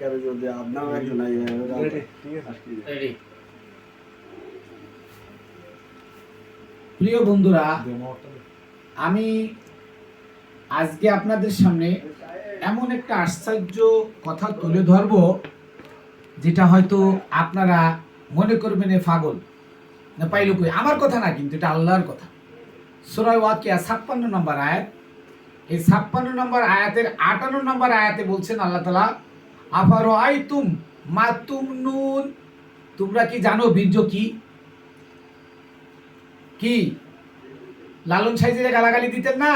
একেবারে যদি আপনারও একজন আই প্রিয় বন্ধুরা আমি আজকে আপনাদের সামনে এমন একটা আশ্চর্য কথা তুলে ধরব যেটা হয়তো আপনারা মনে করবেন এ পাগল। না পাইল কই? আমার কথা না কিন্তু এটা আল্লাহর কথা। সুরায় ওয়াকিয়া ছাপ্পান্ন নম্বর আয়াত। এই ছাপ্পান্ন নম্বর আয়াতের আটান্ন নম্বর আয়াতে বলছেন আল্লাহ তালা আফার আই তুম মা তুম নুন। তোমরা কি জানো বীর্য কি? কি? লালন সাইজের গালাগালি দিতেন না?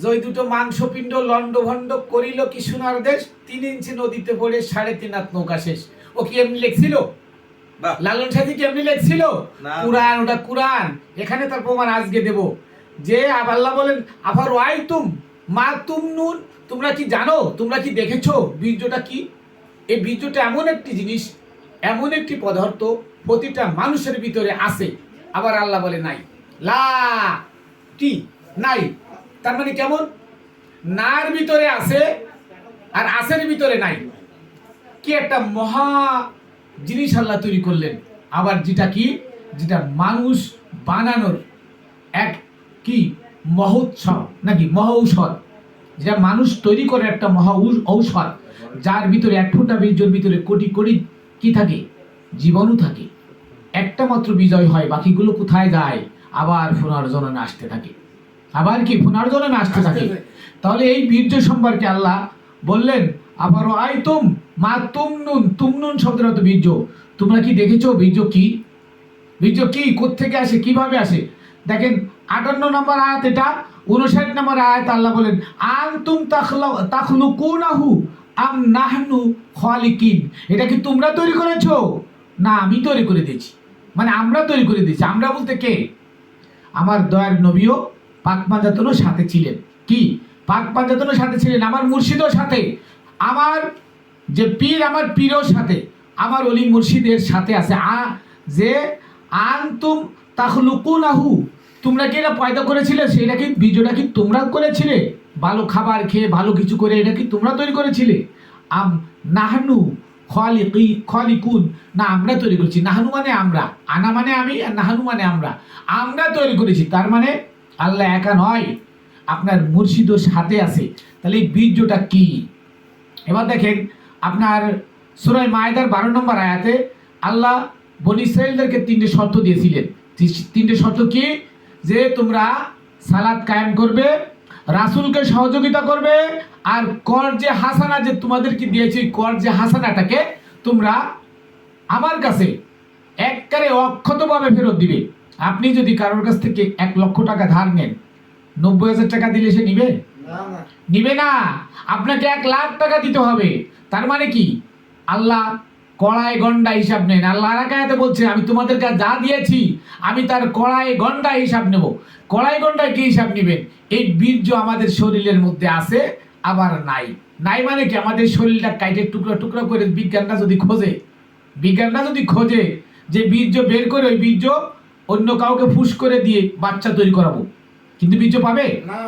যে ওই দুটো মাংসপিণ্ড লন্ডভন্ড করিল কি সোনার দেশ? তিন ইঞ্চি নদীতে পড়ে সাড়ে তিন হাত নৌকা শেষ। ও কি এমনি লেখছিল? লালন সাইজি কি এমনি লেখছিল। কুরআন ওটা কুরআন। এখানে তার প্রমাণ আজকে দেব। যে আল্লাহ বলেন আবার ওয়াই তুম মা তুম নুন, তোমরা কি জানো? তোমরা কি দেখেছ? বীর্যটা কি? এই বীর্যটা এমন একটি জিনিস, এমন একটি পদার্থ প্রতিটা মানুষের ভিতরে আছে, আবার আল্লাহ বলে নাই। লা কি নাই। তার মানে কেমন? নার ভিতরে আছে আর আসের ভিতরে নাই। কি একটা মহা জিনিস আল্লাহ তৈরি করলেন। আবার যেটা কি? যেটা মানুষ বানানোর এক কি মহোৎসব নাকি মহৌষধ যেটা মানুষ তৈরি করে একটা মহা ঔষধ যার ভিতরে এক ফোঁটা বীর্যের ভিতরে কোটি কোটি কি থাকে? জীবাণু থাকে। একটা মাত্র বিজয় হয় বাকিগুলো কোথায় যায়? আবার পুনর্জন্মে আসতে থাকে। আবার কি পুনর্জন্মে আসতে থাকে? তাহলে এই বীর্য সম্পর্কে আল্লাহ বললেন আবারও আয় তুম মা তুম নুন তুম নুন শব্দের অর্থ বীর্য। তোমরা কি দেখেছ বীর্য কি? বীর্য কি? কোত্থেকে আসে? কীভাবে আসে? দেখেন আটান্ন নম্বর আয়াত এটা, উনষাট নম্বর আয়াত আল্লাহ বলেন, আনতুম তাখলুকুনাহু আম নাহনু খালিকিন। এটা কি তোমরা তৈরি করেছ? না, আমি তৈরি করে দিয়েছি। মানে আমরা তৈরি করে দিয়েছি। আমরা বলতে কে? আমার দয়ার নবীও পাক পাঞ্জাতনও সাথে ছিলেন। কি? পাক পাঞ্জাতনও সাথে ছিলেন, আমার মুর্শিদও সাথে। আমার যে পীর, আমার পীরও সাথে। আমার অলি মুর্শিদের সাথে আছে। আ, যে আনতুম তাখলুকুনাহু তোমরা কি এটা পয়দা করেছিলে? সেটা কি বীজটা কি তোমরা করেছিলে? ভালো খাবার খেয়ে ভালো কিছু করে এটা কি তোমরা তৈরি করেছিলে? আম, নাহানু খলিকি খলিকুন না, আমরা তৈরি করেছি। নাহানু মানে আমরা। আনা মানে আমি আর নাহানু মানে আমরা। আমরা তৈরি করেছি। তার মানে আল্লাহ একা নয়, আপনার মুর্শিদও সাথে আছে। তাহলে এই বীর্যটা কি? এবার দেখেন, আপনার সুরাই মায়েদার বারো নম্বর আয়াতে আল্লাহ বনি তিনটে শর্ত দিয়েছিলেন। তিনটে শর্ত কি? যে তোমরা সালাদ কায়েম করবে রাসূলকে সহযোগিতা করবে আর কর যে হাসানা যে তোমাদেরকে দিয়েছি কর যে হাসানাটাকে তোমরা আমার কাছে একবারে অক্ষতভাবে ফেরত দিবে। আপনি যদি কারোর কাছ থেকে এক লক্ষ টাকা ধার নেন নব্বই হাজার টাকা দিলে সে নিবে? নিবে না। আপনাকে এক লাখ টাকা দিতে হবে। তার মানে কি? আল্লাহ কড়ায় গন্ডা হিসাব নেন। আল্লাহ আরাকায়াতে বলছে আমি তোমাদের কাছে যা দিয়েছি আমি তার কড়াই গন্ডা হিসাব নেব। কড়াই গন্ডায় কি হিসাব নেবেন? এই বীর্য আমাদের শরীরের মধ্যে আছে আবার নাই। নাই মানে কি? আমাদের শরীরটা কাইটে টুকরো টুকরো করে বিজ্ঞানটা যদি খোঁজে বিজ্ঞানটা যদি খোঁজে যে বীর্য বের করে ওই বীর্য অন্য কাউকে ফুস করে দিয়ে বাচ্চা তৈরি করাবো। কিন্তু বীর্য পাবে? না।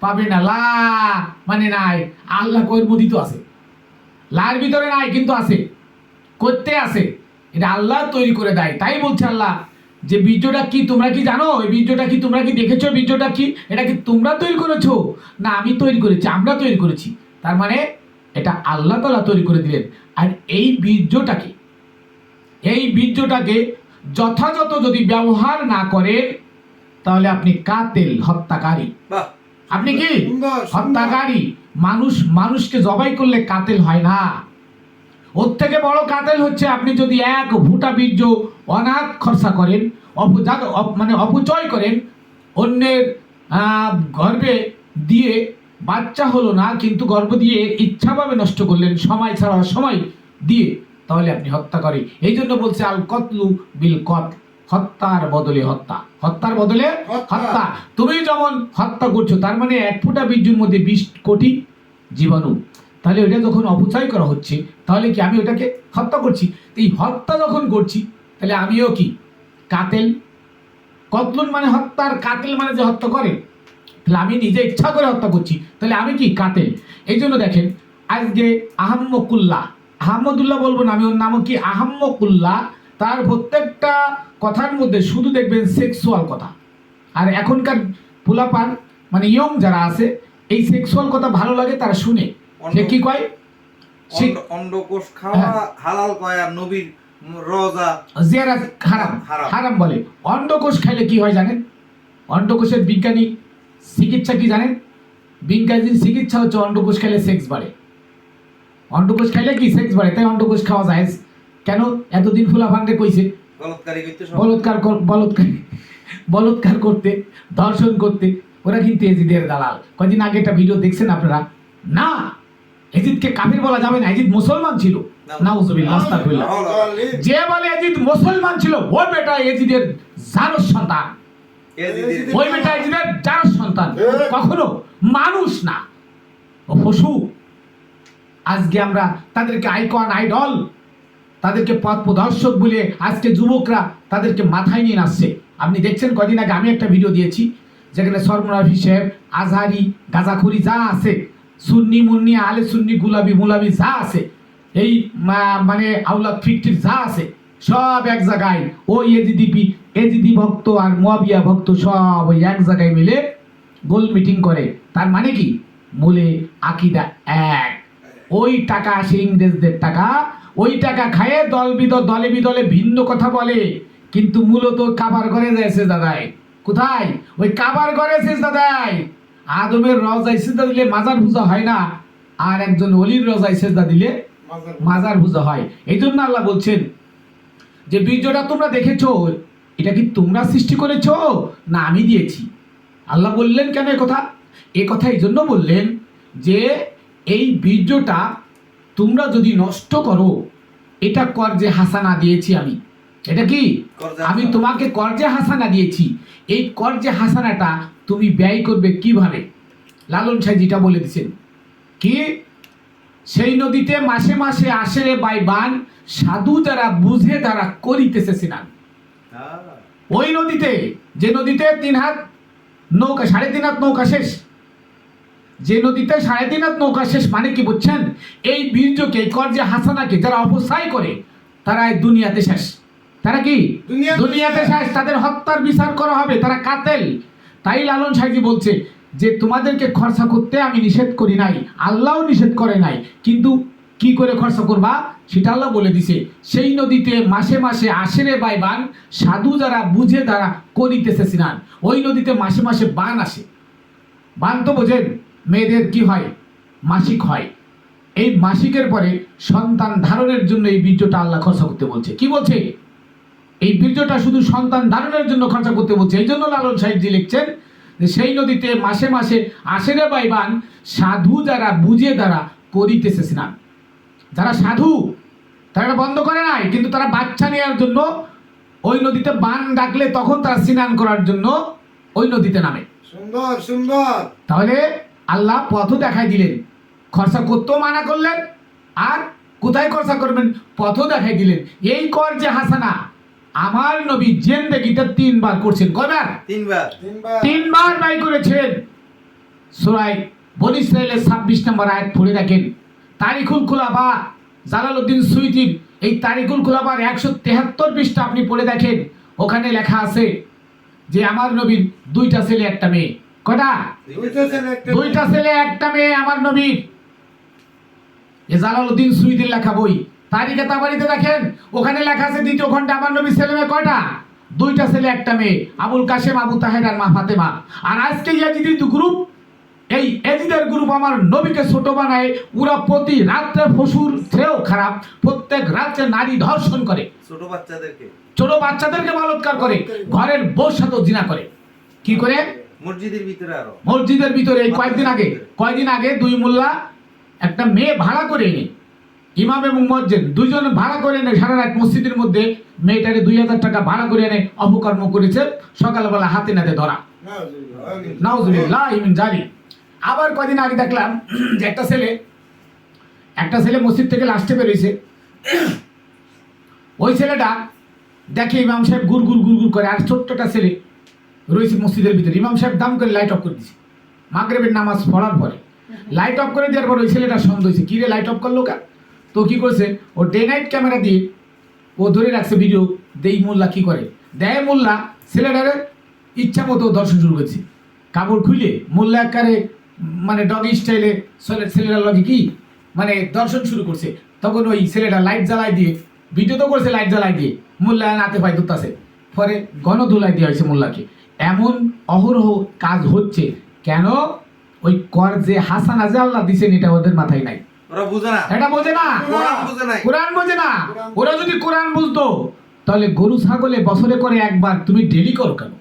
পাবে না। লা মানে নাই। আল্লাহ কয়ের মধ্যে তো আছে। লার ভিতরে নাই কিন্তু আছে। করতে আছে। এটা আল্লাহ তৈরি করে দেয়। তাই বলছে আল্লাহ যে বীর্যটা কি তোমরা কি জানো? এই বীর্যটা কি তোমরা কি দেখেছ? বীর্যটা কি? এটা কি তোমরা তৈরি করেছ? না আমি তৈরি করেছি আমরা তৈরি করেছি। তার মানে এটা আল্লাহ তালা তৈরি করে দিলেন। আর এই বীর্যটাকে এই বীর্যটাকে যথাযথ যদি ব্যবহার না করেন তাহলে আপনি কাতেল হত্যাকারী। আপনি কি। হত্যাকারী। মানুষ মানুষকে জবাই করলে কাতেল হয় না। ওর থেকে বড় কাতেল হচ্ছে আপনি যদি এক ভুটা বীর্য অনাথ খরচা করেন অপজাগ অপ- মানে অপচয় করেন অন্যের গর্ভে দিয়ে বাচ্চা হলো না কিন্তু গর্ভ দিয়ে ইচ্ছাভাবে নষ্ট করলেন সময় ছাড়া সময় দিয়ে তাহলে আপনি হত্যা করে। এই জন্য বলছে আল কতলু বিল কত হত্যার বদলে হত্যা। হত্যার বদলে হত্যা। হত্যা। তুমি যেমন হত্যা করছ তার মানে এক ফোঁটা বীর্যের মধ্যে বিশ কোটি জীবাণু তাহলে ওটা যখন অপচয় করা হচ্ছে, তাহলে কি আমি ওটাকে হত্যা করছি? এই হত্যা যখন করছি, তাহলে আমিও কি? কাতেল? কতলুন মানে হত্যার কাতেল মানে যে হত্যা করে? তাহলে আমি নিজে ইচ্ছা করে হত্যা করছি, তাহলে আমি কি কাতেল? এই জন্য দেখেন, আজকে আহম্মকুল্লাহ আহমদুল্লাহ বলব না আমি, ওর নাম কি? আহম্মকুল্লাহ তার প্রত্যেকটা কথার মধ্যে শুধু দেখবেন সেক্সুয়াল কথা। আর এখনকার পোলাপান মানে ইয়ং যারা আছে, এই সেক্সুয়াল কথা ভালো লাগে, তারা শুনে। সে কি কয়? অন্ডকোষ খাওয়া হালাল কয় আর নবীর রোজা জিয়ারাত হারাম। হারাম। বলে। অন্ডকোষ খাইলে কি হয় জানেন? অন্ডকোষের বিজ্ঞানী চিকিৎসা কি জানেন? বিজ্ঞানীর চিকিৎসা হচ্ছে অন্ডকোষ খাইলে সেক্স বাড়ে। অন্ডকোষ খাইলে কি সেক্স বাড়ে? তাই অন্ডকোষ খাওয়া যায়। কেন? এতদিন ফুলা ভাঙতে কইছে। বলৎকার কর- বলৎকার বলৎকার করতে দর্শন করতে। ওরা কিন্তু এজিদের দালাল। কদিন আগে একটা ভিডিও দেখছেন আপনারা? না! এজিদকে কাফির বলা যাবে না এজিদ মুসলমান ছিল। যে বলে এজিদ মুসলমান ছিল ওই বেটা এজিদের জারস সন্তান। ওই বেটা এজিদের জারস সন্তান। কখনো মানুষ না। ও পশু। আজকে আমরা তাদেরকে আইকন আইডল তাদেরকে পথ প্রদর্শক বলে আজকে যুবকরা তাদেরকে মাথায় নিয়ে আসছে আপনি দেখছেন কদিন আগে আমি একটা ভিডিও দিয়েছি যেখানে সরমরাফি সাহেব আজহারি গাজাখুরি যা আছে সুন্নি মুন্নি, আলে সুন্নি, গুলাবি মুলাবি যা আছে, এই মানে আউলাদ ফিকটির যা আছে, সব এক জায়গায় ওই এজিদিপি, এজিদি ভক্ত আর মুয়াবিয়া ভক্ত সব ওই এক জায়গায় মিলে গোল মিটিং করে। তার মানে কি? মূলে আকিদা এক। ওই টাকা আসে ইংরেজদের টাকা, ওই টাকা খায়ে দল বিদ, দলে বিদলে ভিন্ন কথা বলে। কিন্তু মূলত কাবার ঘরে যাইছে দাদাই। কোথায়? ওই কাবার ঘরে শেষ দাদাই। আদমের রজাই সেজদা দিলে মাজার পূজা হয় না আর একজন অলির রজাই সেজদা দিলে মাজার পূজা। হয়। এই জন্য আল্লাহ বলছেন যে বীর্যটা তোমরা দেখেছ এটা কি তোমরা সৃষ্টি করেছ? না আমি দিয়েছি। আল্লাহ বললেন কেন এ কথা? এ কথা এই জন্য বললেন যে এই বীর্যটা তোমরা যদি নষ্ট করো এটা কর্জে হাসানা দিয়েছি আমি। এটা কি? আমি। তোমাকে কর্জে হাসানা দিয়েছি। এই কর্জে হাসানাটা তুমি ব্যয় করবে কীভাবে? লালন সাহেজিটা বলে দিছেন। কি? সেই নদীতে মাসে মাসে আসে বাই বান সাধু যারা বুঝে তারা করিতেছে স্নান। হ্যাঁ। ওই নদীতে যে নদীতে তিন হাত নৌকা সাড়ে তিন হাত নৌকা শেষ। যে নদীতে সাড়ে তিন হাত নৌকা শেষ মানে কি বুঝছেন? এই বীর্যকে কর্জে হাসানাকে যারা অপচয় করে তারা এই দুনিয়াতে শেষ। তারা কি? দুনিয়াতে দুনিয়াতে শেষ। তাদের হত্যার বিচার করা হবে। তারা কাতেল। তাই লালন সাহেজি বলছে যে, তোমাদেরকে খরচা করতে আমি নিষেধ করি নাই, আল্লাহও নিষেধ করে নাই, কিন্তু কি করে খরচা করবা? সেটা আল্লাহ বলে দিছে। সেই নদীতে মাসে মাসে আসে রে বাই বান সাধু যারা বুঝে তারা করিতেছে স্নান। ওই নদীতে মাসে মাসে বান আসে। বান তো বোঝেন, মেয়েদের কি হয়? মাসিক হয়। এই মাসিকের পরে সন্তান ধারণের জন্য এই বীর্যটা আল্লাহ খরচা করতে বলছে। কি বলছে? এই বীর্যটা শুধু সন্তান ধারণের জন্য খরচা করতে বলছে। এই জন্য লালন সাহেবজি লিখছেন যে সেই নদীতে মাসে মাসে আসে রে বাইবান সাধু যারা বুঝে তারা করিতেছে স্নান। যারা সাধু তারা বন্ধ করে নাই কিন্তু তারা বাচ্চা নেওয়ার জন্য ওই নদীতে বান ডাকলে তখন তারা স্নান করার জন্য ওই নদীতে নামে। সুন্দর সুন্দর। তাহলে আল্লাহ পথও দেখাই দিলেন খরচা করতেও মানা করলেন আর কোথায় খরচা করবেন? পথও দেখাই দিলেন। এই কর যে হাসানা আমার নবী জেন্দেগিতে তিনবার করছেন। কয়বার? তিনবার। তিনবার। ব্যয় করেছেন। সুরাই বনি ইসরায়েলের ছাব্বিশ নম্বর আয়াত পড়ে দেখেন। তারিখুল খুলাবা জালালউদ্দিন সুইতির এই তারিকুল খুলাবার একশো তেহাত্তর পৃষ্ঠা আপনি পড়ে দেখেন। ওখানে লেখা আছে যে আমার নবীর দুইটা ছেলে একটা মেয়ে। কটা দুইটা ছেলে একটা দুইটা ছেলে একটা মেয়ে আমার নবীর। এ জালালউদ্দিন সুইদির লেখা বই। তারিখে তাবারিতে দেখেন ওখানে লেখা আছে দ্বিতীয় খণ্ডে আমার নবীর ছেলে মেয়ে কয়টা? দুইটা ছেলে একটা মেয়ে আবুল কাশেম আবু তাহের আর মা ফাতেমা। আর আজকে ইয়াজিদি গ্রুপ এই এজিদের গ্রুপ আমার নবীকে ছোট বানায় ওরা প্রতি রাত্রে পশুর থেকেও খারাপ প্রত্যেক রাত্রে নারী ধর্ষণ করে। ছোট বাচ্চাদেরকে। ছোট বাচ্চাদেরকে বলৎকার করে ঘরের বউ সাথে জিনা করে। কি করে? মসজিদের ভিতরে আরও। মসজিদের ভিতরে এই কয়েকদিন আগে কয়েকদিন আগে দুই মোল্লা একটা মেয়ে ভাড়া করে এনে ইমাম এবং মসজিদ দুইজন ভাড়া করে এনে সারা রাত মসজিদের মধ্যে মেয়েটারে দুই হাজার টাকা ভাড়া করে এনে অপকর্ম করেছে। সকালবেলা হাতে নাতে ধরা। জালি আবার কদিন আগে দেখলাম যে একটা ছেলে একটা ছেলে মসজিদ থেকে লাস্টে বেরোইছে ওই ছেলেটা দেখে ইমাম সাহেব গুড় গুড় গুড় গুড় করে আর ছোট্টটা ছেলে রয়েছে মসজিদের ভিতরে। ইমাম সাহেব দাম করে লাইট অফ করে দিছে। মাগরেবের নামাজ পড়ার পরে। লাইট অফ করে দেওয়ার পর ওই ছেলেটা সন্দেহ হয়েছে কিরে লাইট অফ করল কেন? তো কি করছে ও ডে নাইট ক্যামেরা দিয়ে ও ধরে রাখছে ভিডিও দেই মোল্লা কি করে? দেয় মোল্লা, ছেলেটারে ইচ্ছা মতো দর্শন শুরু করছে। কাপড় খুলে মোল্লা একারে মানে ডগ স্টাইলে ছেলে ছেলেটার লগে কি? মানে দর্শন শুরু করছে। তখন ওই ছেলেটা লাইট জ্বালাই দিয়ে ভিডিও তো করছে লাইট জ্বালাই দিয়ে, মোল্লা নাতে পাই ধরতেছে। পরে গণ গণধুলাই দেওয়া হয়েছে মোল্লাকে। এমন অহরহ কাজ হচ্ছে, কেন? ওই কর যে হাসান আজে আল্লাহ দিছেন, এটা ওদের মাথায় নাই। ওরা বুঝে না। এটা বোঝে না? কোরআন বুঝে নাই। কোরআন বোঝে না? ওরা যদি কোরআন বুঝতো তাহলে গরু ছাগলে বছরে করে একবার তুমি ডেলি করো কেন?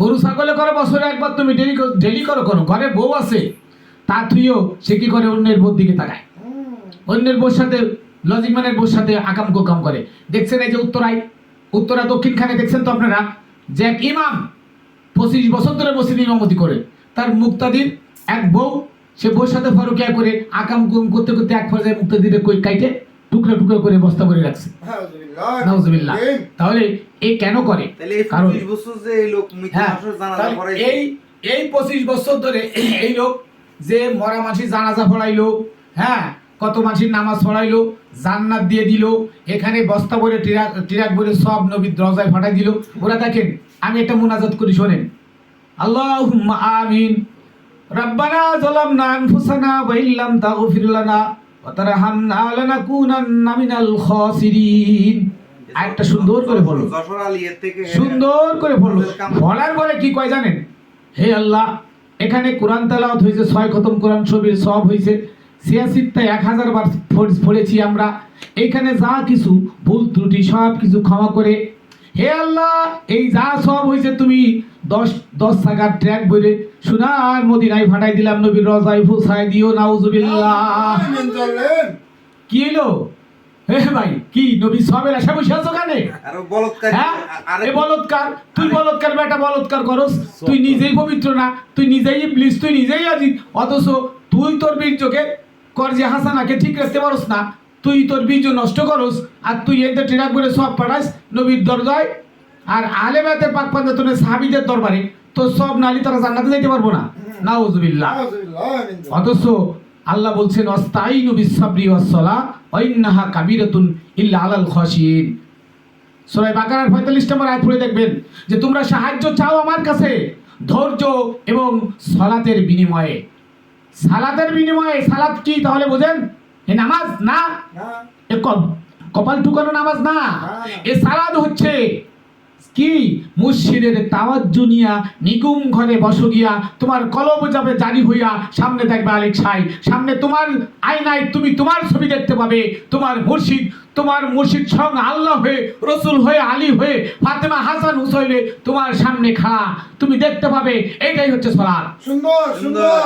গরু ছাগলে করে বছরে একবার তুমি ডেলি ডেলি করো কেন? ঘরে বউ আছে তা তুইও সে কি করে অন্যের বউর দিকে তাকায়? অন্যের বউর সাথে লজিক ম্যানের বউর সাথে আকাম কোকাম করে। দেখছেন এই যে উত্তরায়? উত্তরা দক্ষিণখানে দেখছেন তো আপনারা? যে এক ইমাম পঁচিশ বছর ধরে মসজিদ ইমামতি করে তার মুক্তাদির এক বউ সে বউর সাথে ফরকিয়া করে আকাম কুম করতে করতে এক পর্যায়ে মুক্ত দিতে কই? কাইটে টুকরা টুকরা করে বস্তা করে রাখছে। নাউজুবিল্লাহ। তাহলে এ কেন করে? তাহলে এই কারণ 25 বছর যে এই লোক মৃত্যু হ্যাঁ। মাসের জানাজা তাহলে পড়াইছে। এই এই পঁচিশ বছর ধরে এই লোক যে মরা মাসি জানাজা পড়াইলো হ্যাঁ কত মাসির নামাজ পড়াইলো জান্নাত দিয়ে দিল এখানে বস্তা ভরে টিরাক টিরাক ভরে সব নবীর দরজায় ফাটাই দিল। ওরা দেখেন আমি একটা মুনাজাত করি শোনেন। আল্লাহুম্মা আমিন। রব্বানা যালামনা আনফুসানা ওয়া ইল্লাম তাগফির লানা ওয়া তারহামনা লানাকুনান্না মিনাল খাসিরিন। আরেকটা সুন্দর করে বলো। সুন্দর করে পড়ল বলার পরে কি কয় জানেন? হে আল্লাহ এখানে কোরআন তেলাওয়াত হয়েছে ছয় খতম কোরআন ছবির সব হয়েছে। সিয়াসিত্তা এক হাজার বার পড়- পড়েছি আমরা। এখানে যা কিছু ভুল ত্রুটি সব কিছু ক্ষমা করে। হে আল্লাহ এই যা সব হয়েছে তুমি দশ দশ টাকার ট্র্যাক বলে সোনার মদিনায় ফাটাই দিলাম নবীর রজাই ফুসাই দিও নাউজুবিল্লাহ। কি এলো হে ভাই কি নবী সবের আশা বসে আছো কানে? আরও বলৎকার হ্যাঁ? আরে বলৎকার তুই বলৎকার বেটা বলৎকার করস। তুই নিজেই পবিত্র না তুই নিজেই ইবলিস তুই নিজেই অথচ তুই তোর বীর্যকে কর যে হাসানাকে ঠিক রাখতে পারস না তুই তোর বীর্য নষ্ট করস আর তুই এতে ট্রেনা করে সব পাঠাস নবীর দরজায় আর আলে বেতের পাক পাঞ্জাতনের সাহাবিদের দরবারে তো সব নালি তারা জান্নাতে যাইতে পারব না। নাউজুবিল্লাহ। অথচ আল্লাহ বলছেন অস্তাইনু বিসাবরি ওয়াসসালা ওয়াইন্নাহা কাবীরাতুন ইল্লা আলাল খাশিয়িন সূরা বাকারার 45 নম্বর আয়াত পড়ে দেখবেন যে তোমরা সাহায্য চাও আমার কাছে ধৈর্য এবং সালাতের বিনিময়ে। সালাতের বিনিময়ে সালাত কি তাহলে বোঝেন? এ নামাজ না? এ কপাল ঠুকানো নামাজ না। এ সালাদ হচ্ছে কি? মুর্শিদের তাওয়াজ্জু নিয়া নিগুম ঘরে বসো গিয়া তোমার কলব যাবে জারি হইয়া সামনে দেখবে আলেক সাই। সামনে তোমার আয়নায় তুমি তোমার ছবি দেখতে পাবে। তোমার মুর্শিদ তোমার মুর্শিদ সং আল্লাহ হয়ে রসুল হয়ে আলী হয়ে ফাতেমা হাসান হুসাইনে তোমার সামনে খাড়া। তুমি দেখতে পাবে এটাই হচ্ছে সলাৎ সুন্দর সুন্দর।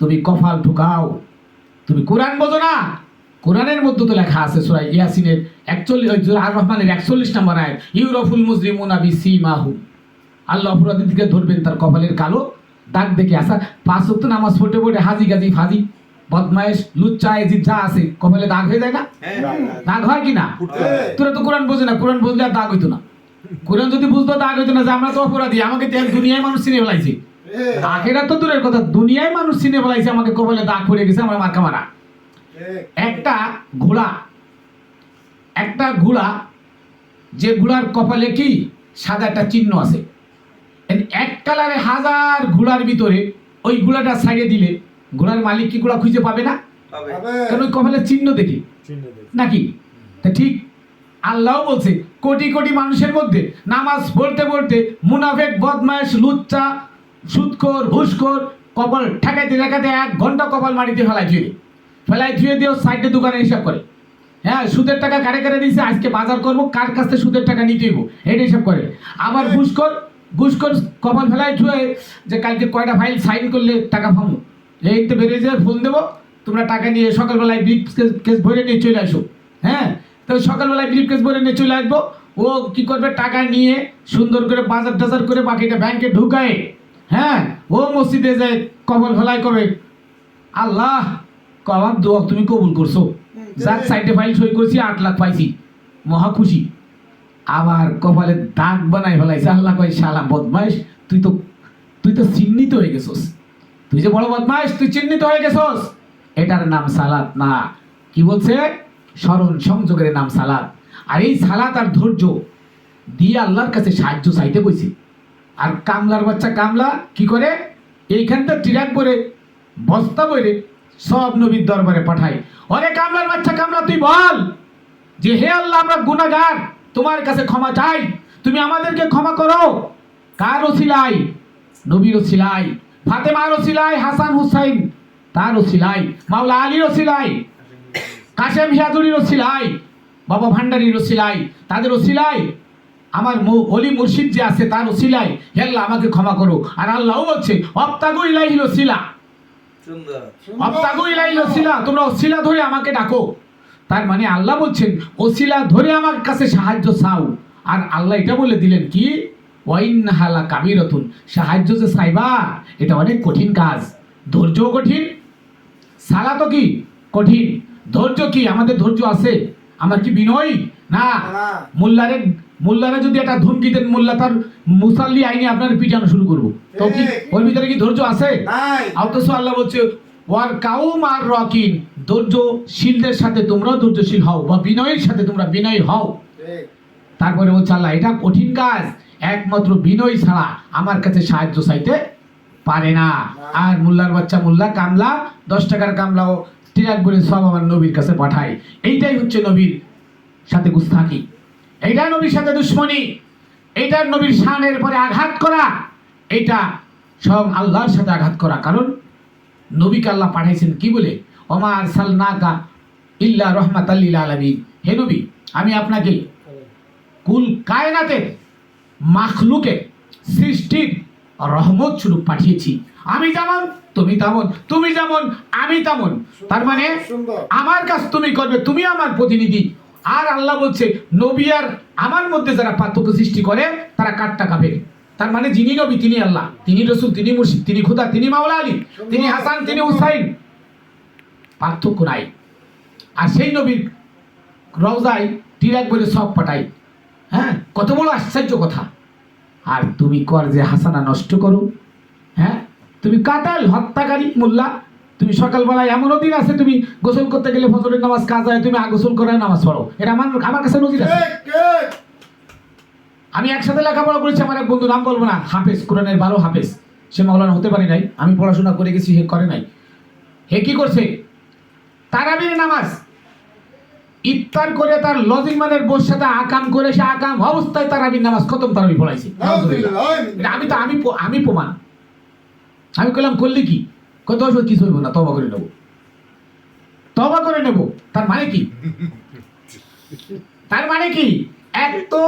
তুমি কপাল ঢুকাও। তুমি কোরআন বোঝো না? কোরআনের মধ্যে তো লেখা আছে সুরাই ইয়াসিনের একচল্লিশ আর রহমানের একচল্লিশ নম্বর আয় ইউরফুল মুসলিমুন আবি সি মাহু আল্লাহ অপরাধীকে ধরবেন তার কপালের কালো দাগ দেখে আসা। পাঁচ সপ্ত নামাজ পড়তে পড়ে হাজি গাজি ফাজি বদমায়েশ লুচ্চা এজিদ যা আছে কপালে দাগ হয়ে যায় না? হ্যাঁ দাগ হয় কি না? হ্যাঁ। তোরা তো কোরআন বোঝে না কোরআন বুঝলে আর দাগ হইতো না। কোরআন যদি বুঝতো দাগ হইতো না যে আমরা তো অপরাধী আমাকে দুনিয়ায় মানুষ চিনে ফেলাইছে। দাগেরা তো দূরের কথা দুনিয়ায় মানুষ চিনে ফেলাইছে আমাকে কপালে দাগ পড়ে গেছে আমার মার্কা মারা একটা ঘোড়া একটা ঘোড়া যে ঘোড়ার কপালে কি? সাদা একটা চিহ্ন আছে। এক কালারে হাজার ঘোড়ার ভিতরে ওই ঘোড়াটা সাইডে দিলে ঘোড়ার মালিক কি ঘোড়া খুঁজে পাবে না? কারণ ওই কপালের চিহ্ন দেখি। নাকি? তা ঠিক আল্লাহ বলছে কোটি কোটি মানুষের মধ্যে নামাজ পড়তে পড়তে মুনাফেক বদমাইশ লুচ্চা সুদখোর ঘুষখোর কপাল ঠেকাইতে ঠেকাইতে এক ঘণ্টা কপাল মাটিতে ফেলাই ধুয়ে ফেলাই ধুয়ে দিয়েও সাইডে দোকানে হিসাব করে। হ্যাঁ সুদের টাকা কারে কারে দিয়েছে আজকে বাজার করব কার কাছ থেকে সুদের টাকা নিতে হইব? এটা হিসাব করে। আবার ঘুষখোর ঘুষখোর কপাল ফেলাই ধুয়ে যে কালকে কয়টা ফাইল সাইন করলে টাকা পাবো? এই তো বেরিয়ে যায় ফোন দেবো। তোমরা টাকা নিয়ে সকালবেলায় ব্রিফ কেস ভরে নিয়ে চলে আসো। হ্যাঁ? তো সকালবেলায় ব্রিফ কেস ভরে নিয়ে চলে আসব। ও কি করবে? টাকা নিয়ে সুন্দর করে বাজার টাজার করে বাকিটা ব্যাংকে ঢুকায়। হ্যাঁ? ও মসজিদে যায় কবল ফেলাই করে। আল্লাহ কবার দোয়া তুমি কবুল করছ। যার সাইডে ফাইল সই করছি, আট লাখ পাইছি। মহা খুশি। আবার কপালে দাগ বানাই ফেলাইছে। আল্লাহ কয়, শালা বদমাইশ, তুই তো তুই তো চিহ্নিত হয়ে গেছস। তুই যে বড় বদমাইশ, তুই চিহ্নিত হয়ে গেছস। এটার নাম সালাত না। কি বলছে? স্মরণ সংযোগের নাম সালাত। আর এই সালাত আর ধৈর্য দিয়ে আল্লাহর কাছে সাহায্য চাইতে কইছে। আর কামলার বাচ্চা কামলা কি করে? এইখানটা ট্রাক করে বস্তা বইরে সব নবীর দরবারে পাঠায় অরে কামলার বাচ্চা কামলা, তুই বল যে হে আল্লাহ, আমরা গুনাহগার, তোমার কাছে ক্ষমা চাই। তুমি আমাদেরকে ক্ষমা করো। কার ওসিলাই নবীর ওসিলাই ফাতেমার ওসিলাই হাসান হুসাইন, তার ওসিলাই মাওলা আলীর ওসিলাই কাশেম হিয়াজুরির ওসিলাই বাবা ভান্ডারির ওসিলাই তাদের ওসিলাই আমার অলি মুর্শিদ যে আছে, তার ওসিলাই হে আল্লাহ, আমাকে ক্ষমা করো। আর আল্লাহ বলছে অপ্তাগু ইলাইহিল ওসিলা। ওসিলা তোমরা ওসিলা ধরে আমাকে ডাকো। তার মানে আল্লাহ বলছেন ওসিলা ধরে আমার কাছে সাহায্য চাও। আর আল্লাহ এটা বলে দিলেন কি? ওয়াইনহালা কাবিরতুন সাহায্য যে চাইবা এটা অনেক কঠিন কাজ। ধৈর্যও কঠিন সালা তো কি? কঠিন। ধৈর্য কি? আমাদের ধৈর্য আছে। আমার কি বিনয়? না। না। মোল্লারে যদি একটা ধমকি দেন মোল্লা তার মুসাল্লি আইনে আপনার পিটানো শুরু করব। তো কি ওর ভিতরে কি ধৈর্য আছে? অথচ আল্লাহ বলছে ওয়ার কাউম আর রকিন ধৈর্যশীলদের সাথে তোমরাও ধৈর্যশীল হও বা বিনয়ের সাথে তোমরা বিনয় হও। তারপরে বলছে আল্লাহ এটা কঠিন কাজ। একমাত্র বিনয় ছাড়া আমার কাছে সাহায্য চাইতে পারে না। আর মোল্লার বাচ্চা মোল্লা কামলা দশ টাকার কামলাও তিরাক বলে সব আমার নবীর কাছে পাঠায়। এইটাই হচ্ছে নবীর সাথে গুস্তাকি এইটা নবীর সাথে দুশ্মনী এইটার নবীর শানের পরে আঘাত করা এইটা সব আল্লাহর সাথে আঘাত করা। কারণ নবীকে আল্লাহ পাঠাইছেন কি বলে? ওমার সালনাকা ইল্লা রহমাত আলামিন। হে নবী আমি আপনাকে কুল কায়নাতের মাখলুকে সৃষ্টির রহমত স্বরূপ পাঠিয়েছি। আমি যেমন তুমি তেমন তুমি যেমন আমি তেমন। তার মানে আমার কাজ তুমি করবে তুমি আমার প্রতিনিধি। আর আল্লাহ বলছে, নবী আর আমার মধ্যে যারা পার্থক্য সৃষ্টি করে, তারা কাঠটা কাঁপে তার মানে যিনি নবী, তিনি আল্লাহ। তিনি রসুল, তিনি মুর্শিদ, তিনি খুদা, তিনি মাওলা আলী, তিনি হাসান, তিনি হুসাইন। পার্থক্য নাই। আর সেই নবীর রওজায় টিরাক বলে সব পাঠাই হ্যাঁ? কত বড় আশ্চর্য কথা। আর তুমি কর যে হাসানা নষ্ট করো হ্যাঁ? তুমি কাতাল হত্যাকারী মোল্লা তুমি সকালবেলায় এমনও দিন আছে তুমি গোসল করতে গেলে ফজরের নামাজ কাজ হয় তুমি গোসল করে নামাজ পড়ো। এটা আমার আমার কাছে নজির আছে। আমি একসাথে লেখাপড়া করেছি আমার এক বন্ধু নাম বলব না হাফেজ কোরআনের ভালো হাফেজ। সে মাওলানা হতে পারে নাই আমি পড়াশোনা করে গেছি হে করে নাই। হে কি করছে? তারাবির নামাজ। ইফতার করে তার লজিং মানের বোর সাথে আকাম করে সে আকাম অবস্থায় তারাবির নামাজ খতম তারাবি পড়াইছে। নাউজুবিল্লাহ, এটা আমি তো আমি আমি প্রমাণ। আমি কইলাম করলি কি? কত বছর কিছু হইব না, তবা করে নেব। তবা করে নেব, তার মানে কি? তার মানে কি? এক তো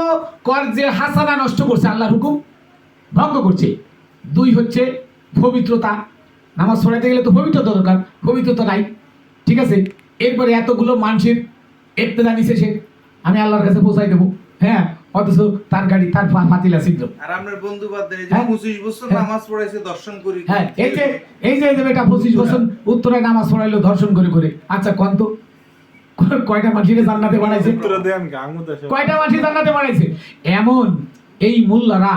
কর যে হাসানা নষ্ট করছে, আল্লাহর হুকুম ভঙ্গ করছে। দুই হচ্ছে পবিত্রতা। নামাজ পড়াইতে গেলে তো পবিত্রতা দরকার, পবিত্রতা নাই। ঠিক আছে? এরপরে এতগুলো মানুষের একতেদা নিছে সে। আমি আল্লাহর কাছে পৌঁছাই দেবো। হ্যাঁ? অথচ তার গাড়ি তার পাতিলা ছিদ্র। আর আপনার বন্ধু হ্যাঁ। পঁচিশ বছর হ্যাঁ। নামাজ পড়াইছে দর্শন করি। হ্যাঁ এই যে এই যে পঁচিশ বছর উত্তরায় নামাজ পড়াইলো ধর্ষণ করে করে। আচ্ছা কোন তো? কয়টা মাটিরে জান্নাতে বানাইছে? কয়টা মাটি জান্নাতে বানাইছে? এমন এই মোল্লারা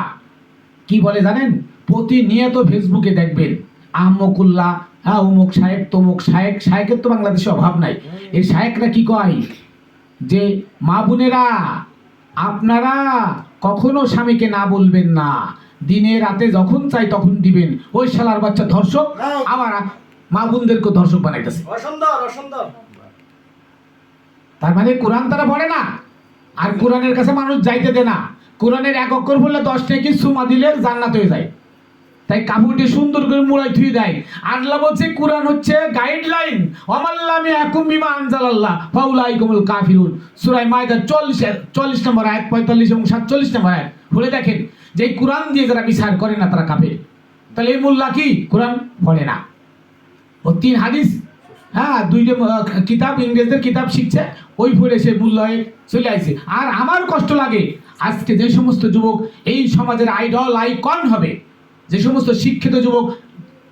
কি বলে জানেন? প্রতিনিয়ত ফেসবুকে দেখবেন আহমকুল্লাহ হ্যাঁ অমুক শায়েক তমুক শায়েক শায়েকের তো বাংলাদেশে অভাব নাই। এই শায়েকরা কি কয়? যে মা বোনেরা আপনারা কখনো স্বামীকে না বলবেন না। দিনে রাতে যখন চাই তখন দিবেন। ওই শালার বাচ্চা ধর্ষক আবার মা বোনদেরকে ধর্ষক বানাইতেছে। তার মানে কোরআন তারা পড়ে না? আর কোরআনের কাছে মানুষ যাইতে দেয় না। কোরআনের এক অক্ষর বললে দশটা কি সুমা দিলে জান্নাত হয়ে যায়। তাই কাপড়টি সুন্দর করে মুড়াই থুই দেয়। আল্লাহ বলছে, কোরআন হচ্ছে গাইডলাইন অমাল্লামি আকুম বিমা আনজালাল্লাহ ফাউলাই কমল কাফিরুন। সূরা মাইদা 40 40 নম্বর আয়াত 45 এবং 47 নম্বর আয়াত। খুলে দেখেন যে কোরআন দিয়ে যারা বিচার করে না, তারা কাফের। তাহলে এই মোল্লা কি? কোরআন পড়ে না। ও তিন হাদিস হ্যাঁ দুইটা কিতাব, ইংরেজদের কিতাব শিখছে, ওই পড়ে সে মূল্যায় চলে আসছে। আর আমার কষ্ট লাগে, আজকে যে সমস্ত যুবক এই সমাজের আইডল আইকন হবে। যে সমস্ত শিক্ষিত যুবক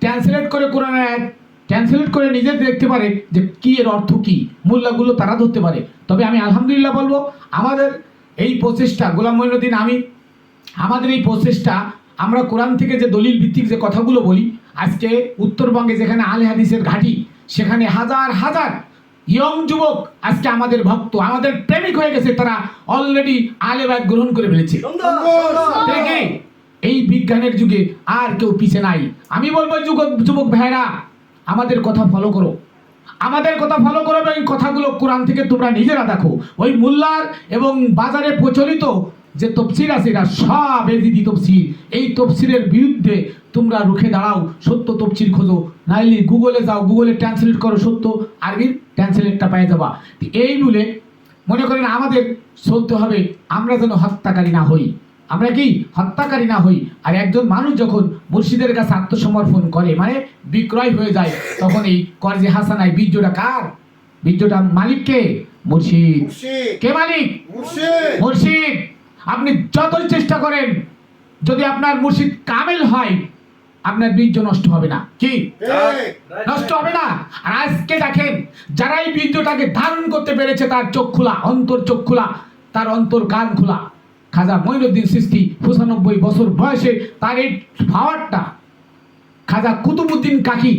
ট্রান্সলেট করে কোরআন আয়াত ট্রান্সলেট করে নিজে দেখতে পারে যে কি এর অর্থ কি মূল্যগুলো তারা ধরতে পারে। তবে আমি আলহামদুলিল্লাহ বলব আমাদের এই প্রচেষ্টা গোলাম মঈনুদ্দিন আমি আমাদের এই প্রচেষ্টা আমরা কোরআন থেকে যে দলিল ভিত্তিক যে কথাগুলো বলি আজকে উত্তরবঙ্গে যেখানে আলে হাদিসের ঘাঁটি সেখানে হাজার হাজার ইয়ং যুবক আজকে আমাদের ভক্ত আমাদের প্রেমিক হয়ে গেছে তারা অলরেডি আলেবাগ গ্রহণ করে ফেলেছে। এই বিজ্ঞানের যুগে আর কেউ পিছে নাই। আমি বলব যুবক যুবক ভাইরা আমাদের কথা ফলো করো। আমাদের কথা ফলো করো এবং এই কথাগুলো কোরআন থেকে তোমরা নিজেরা দেখো। ওই মোল্লার এবং বাজারে প্রচলিত যে তফসির আছে এটা সব এদিদি তফসির। এই তফসিরের বিরুদ্ধে তোমরা রুখে দাঁড়াও, সত্য তফসির খোঁজো। নাইলে গুগলে যাও গুগলে ট্রান্সলেট করো সত্য আরবির ট্রান্সলেটটা পেয়ে যাবা। এই বলে মনে করেন আমাদের চলতে হবে, আমরা যেন হত্যাকারী না হই। আমরা কি হত্যাকারী না হই? আর একজন মানুষ যখন মুর্শিদের কাছে আত্মসমর্পণ করে মানে বিক্রয় হয়ে যায় তখন এই কর্জে হাসানায় বীর্যটা কার? বীর্যটা মালিককে। মুর্শিদ। কে মালিক? মুর্শিদ। মুর্শিদ। আপনি যতই চেষ্টা করেন যদি আপনার মুর্শিদ কামেল হয় আপনার বীর্য নষ্ট হবে না। কি? নষ্ট হবে না। আর আজকে দেখেন যারা এই বীর্যটাকে ধারণ করতে পেরেছে তার চোখ খোলা অন্তর চোখ খোলা তার অন্তর কান খোলা। খাজা মঈনুদ্দিন সৃষ্টি পঁচানব্বই বছর বয়সে তার এই পাওয়ারটা খাজা কুতুবুদ্দিন কাকি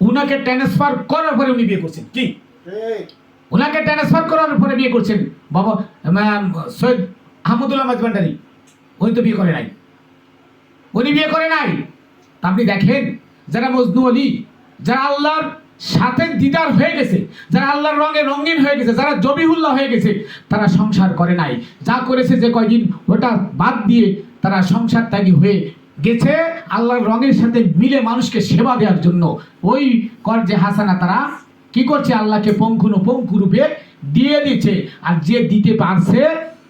উনাকে ট্রান্সফার করার পরে উনি বিয়ে করছেন। কি? ওনাকে ট্রান্সফার করার পরে বিয়ে করছেন। বাবা সৈয়দ আহমদুল্লাহ মাজবান্ডারি উনি তো বিয়ে করে নাই। উনি বিয়ে করে নাই। আপনি দেখেন যারা মজনু আলী যারা আল্লাহর সাথে দিদার হয়ে গেছে যারা আল্লাহর রঙে রঙিন হয়ে গেছে যারা জবিহুল্লাহ হয়ে গেছে তারা সংসার করে নাই। যা করেছে যে কয়দিন ওটা বাদ দিয়ে তারা সংসার ত্যাগী হয়ে গেছে। আল্লাহর রঙের সাথে মিলে মানুষকে সেবা দেওয়ার জন্য। ওই কর যে হাসানা তারা কি করছে? আল্লাহকে পঙ্খু রূপে দিয়ে দিচ্ছে আর যে দিতে পারছে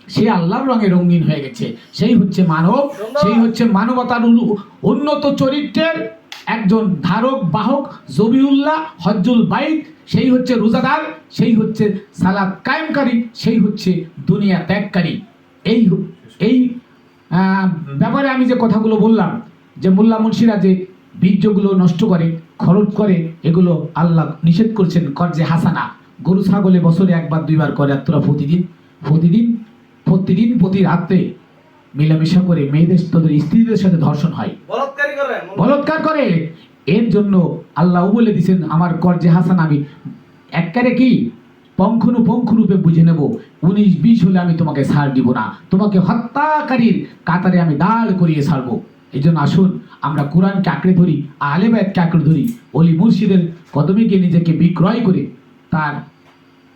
সে আল্লাহর রঙে রঙিন হয়ে গেছে। সেই হচ্ছে মানব সেই হচ্ছে মানবতার উন- উন্নত চরিত্রের একজন ধারক, বাহক, জবিউল্লাহ, হজ্জুল বাইক সেই হচ্ছে রোজাদার, সেই হচ্ছে সালাদ কায়েমকারী, সেই হচ্ছে দুনিয়া ত্যাগকারী। এই এই ব্যাপারে আমি যে কথাগুলো বললাম, যে মোল্লা মুন্সিরা যে বীর্যগুলো নষ্ট করে, খরচ করে, এগুলো আল্লাহ নিষেধ করছেন, কর্জে হাসানা। গরু, ছাগলে বছরে একবার, দুইবার করে আর তোরা প্রতিদিন প্রতিদিন প্রতিদিন, প্রতি রাত্রে মেলামেশা করে মেয়েদের, তোদের স্ত্রীদের সাথে ধর্ষণ হয়। বলৎকারী করে। এর জন্য আল্লাহ বলে দিছেন, আমার কর্জে হাসান, আমি এককারে কি? পঙ্খনু পঙ্খ রূপে বুঝে নেব। উনিশ, বিশ হলে আমি তোমাকে ছাড় দিব না। তোমাকে হত্যাকারীর কাতারে আমি দাঁড় করিয়ে ছাড়বো। এই জন্য আসুন, আমরা কোরআনকে আঁকড়ে ধরি আলেবায়তকে আঁকড়ে ধরি। অলি মুর্শিদের কদমে গিয়ে নিজেকে বিক্রয় করে তার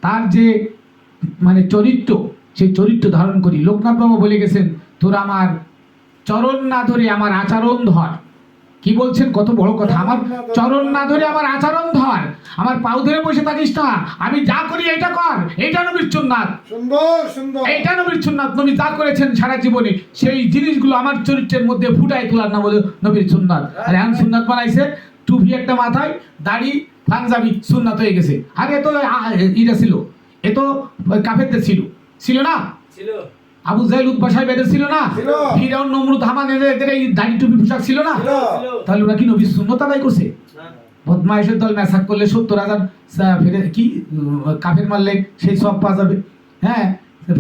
তার যে মানে চরিত্র, সেই চরিত্র ধারণ করি। লোকনাথ বাবু বলে গেছেন, তোর আমার চরণ না ধরে আমার আচরণ ধর। কি বলছেন? কত বড় কথা। আমার চরণ না ধরে আমার আচরণ ধর। আমার পাউ ধরে বসে থাকিস না। আমি যা করি এটা কর। এইটা নবীর সুন্নাত সুন্দর সুন্দর। এইটা নবীর সুন্নাত নবী যা করেছেন সারা জীবনে সেই জিনিসগুলো আমার চরিত্রের মধ্যে ফুটাই তোলার নাম হলো নবীর সুন্নাত। আর এখন সুন্নাত বানাইছে টুপি একটা মাথায় দাড়ি পাঞ্জাবি সুন্নাত হয়ে গেছে। আর এ তো ইটা ছিল। এ তো কাফেরদের ছিল। ছিল না? ছিল। আবু জাইল উদ্বাসায় বেঁধে ছিল না। ফিরাউন নমরুদ হামান এদের এদের এই দাড়ি টুপি পোশাক ছিল না? তাহলে ওরা কি নবীর সুন্নত আদায় করছে? বদমাইশের দল ম্যাসাক করলে সত্তর হাজার ফেরে কি কাফের মারলে সেই সব পাওয়া যাবে। হ্যাঁ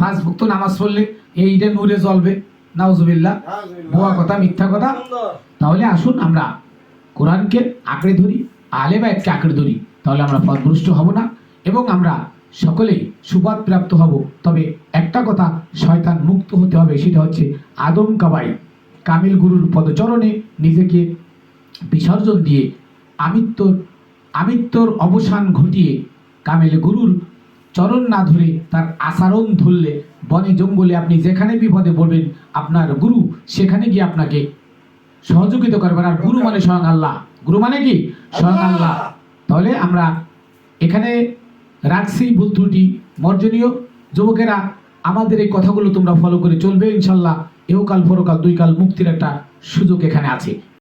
ফাঁস ভক্ত নামাজ পড়লে এইটা নূরে জ্বলবে। নাউজুবিল্লাহ। ভুয়া কথা মিথ্যা কথা। তাহলে আসুন আমরা কোরআনকে আঁকড়ে ধরি আলে বা এককে আঁকড়ে ধরি। তাহলে আমরা পথভ্রষ্ট হব না। এবং আমরা সকলেই সুবাদ প্রাপ্ত হব। তবে একটা কথা শয়তান মুক্ত হতে হবে সেটা হচ্ছে আদম কাবাই। কামিল গুরুর পদচরণে নিজেকে বিসর্জন দিয়ে আমিত্বর আমিত্বর অবসান ঘটিয়ে কামেল গুরুর চরণ না ধরে তার আচরণ ধরলে বনে জঙ্গলে আপনি যেখানে বিপদে পড়বেন আপনার গুরু সেখানে গিয়ে আপনাকে সহযোগিতা করবেন। আর গুরু মানে স্বয়ং আল্লাহ। গুরু মানে কি? স্বয়ং আল্লাহ। তাহলে আমরা এখানে রাখছি, ভুল ত্রুটি মর্জনীয় যুবকেরা, আমাদের এই কথাগুলো তোমরা ফলো করে চলবে, ইনশাল্লাহ এও কাল, পরকাল, দুই কাল মুক্তির একটা সুযোগ এখানে আছে।